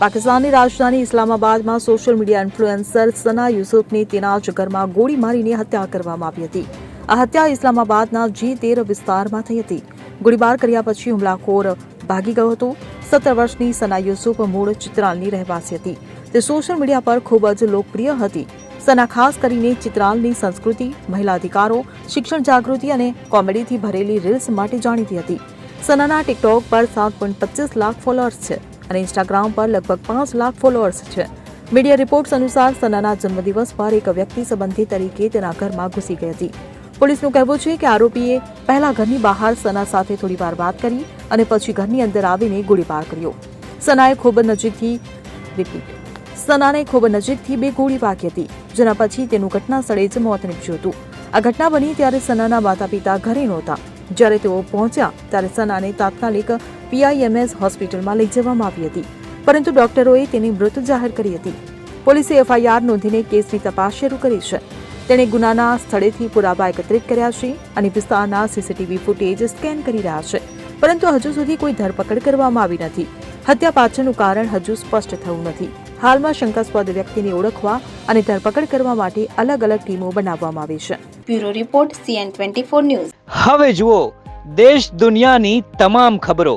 પાકિસ્તાનની રાજધાની ઇસ્લામાબાદમાં સોશિયલ મીડિયા ઇન્ફ્લુએન્સર સના યુસુફની તેના જ ઘરમાં ગોળી મારીને હત્યા કરવામાં આવી હતી. આ હત્યા ઇસ્લામાબાદના જી તેર વિસ્તારમાં થઈ હતી. ગોળીબાર કર્યા પછી હુમલાખોર ભાગી ગયો હતો. સત્તર વર્ષની સના યુસુફ મૂળ ચિત્રાલની રહેવાસી હતી. તે સોશિયલ મીડિયા પર ખૂબ જ લોકપ્રિય હતી. સના ખાસ કરીને ચિત્રાલની સંસ્કૃતિ, મહિલા અધિકારો, શિક્ષણ જાગૃતિ અને કોમેડીથી ભરેલી રીલ્સ માટે જાણીતી હતી. સનાના ટિકટોક પર સાત પોઈન્ટ પચીસ લાખ ફોલોઅર્સ છે. અને ઇન્સ્ટાગ્રામ પર લગભગ પાંચ લાખ ફોલોઅર્સ છે. મીડિયા રિપોર્ટ્સ અનુસાર સનાના જન્મદિવસ પર એક વ્યક્તિ સંબંધી તરીકે તેના ઘરમાં ઘૂસી ગઈ હતી. પોલીસનું કહેવું છે કે આરોપીએ પહેલા ઘરની બહાર સના સાથે થોડી વાર વાત કરી અને પછી ઘરની અંદર આવીને ગોળીબાર કર્યો. સનાએ ખૂબ નજીકથી રિપીટ સનાને ખૂબ નજીકથી બે ગોળી વાગી હતી, જેના પછી તેનું ઘટના સ્થળે જ મોત નીપજ્યું હતું. આ ઘટના બની ત્યારે સનાના માતા પિતા ઘરે નહોતા. જ્યારે તેઓ પહોંચ્યા, ત્યારે સનાને તાત્કાલિક પીઆઈએમએસ હોસ્પિટલમાં લઈ જવામાં આવી હતી. પરંતુ ડોક્ટરોએ તેની મૃત જાહેર કરી હતી. પોલીસે એફઆઈઆર નોંધીને કેસની તપાસ શરૂ કરી છે. તેણે ગુનાના સ્થળેથી પુરાવા એકત્રિત કર્યા છે અને વિસ્તારના સીસીટીવી ફૂટેજ સ્કેન કરી રહ્યા છે. પરંતુ હજુ સુધી કોઈ ધરપકડ કરવામાં આવી નથી. હત્યા પાછળનું કારણ હજુ સ્પષ્ટ થયું નથી. હાલમાં શંકાસ્પદ વ્યક્તિને ઓળખવા અને ધરપકડ કરવા માટે અલગ અલગ ટીમો બનાવવામાં આવી છે. Bureau report CN twenty four news. હવે જુઓ દેશ દુનિયાની તમામ ખબરો.